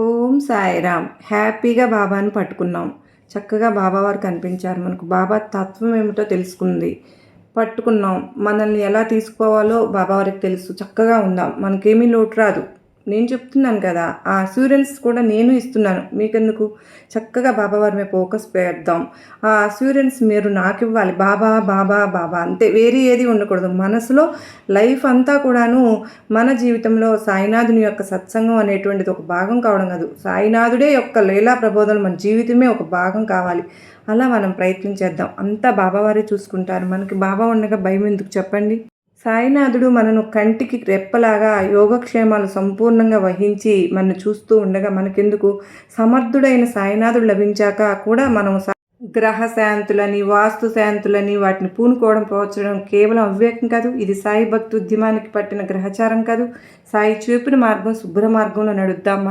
ఓం సాయిరామ్. హ్యాపీగా బాబాని పట్టుకున్నాం. చక్కగా బాబా వారు కనిపించారు మనకు. బాబా తత్వం ఏమిటో తెలుసుకుంది. పట్టుకున్నాం. మనల్ని ఎలా తీసుకోవాలో బాబావారికి తెలుసు. చక్కగా ఉందాం. మనకేమీ లోటు రాదు. నేను చెప్తున్నాను కదా ఆ అస్యూరెన్స్ కూడా నేను ఇస్తున్నాను. మీకెందుకు? చక్కగా బాబావారి మీద ఫోకస్ పెడదాం. ఆ అస్యూరెన్స్ మీరు నాకు ఇవ్వాలి. బాబా బాబా బాబా అంతే. వేరే ఏది ఉండకూడదు. మనసులో లైఫ్ అంతా కూడాను మన జీవితంలో సాయినాథుని యొక్క సత్సంగం అనేటువంటిది ఒక భాగం కావడం కాదు. సాయినాథుడే యొక్క లీలా ప్రబోధనలు మన జీవితమే ఒక భాగం కావాలి. అలా మనం ప్రయత్నం చేద్దాం. అంతా బాబావారే చూసుకుంటారు. మనకి బాబా ఉండగా భయం ఎందుకు? చెప్పండి. సాయినాథుడు మనను కంటికి రెప్పలాగా యోగక్షేమాలు సంపూర్ణంగా వహించి మనను చూస్తూ ఉండగా మనకెందుకు? సమర్థుడైన సాయినాథుడు లభించాక కూడా మనం గ్రహ శాంతులని వాస్తు శాంతులని వాటిని పూనుకోవడం పోవచ్చడం కేవలం అవివేకం కాదు. ఇది సాయి భక్తి ఉద్యమానికి పట్టిన గ్రహచారం కాదు. సాయి చూపిన మార్గం శుభ్ర మార్గంలో నడుద్దాం. మనం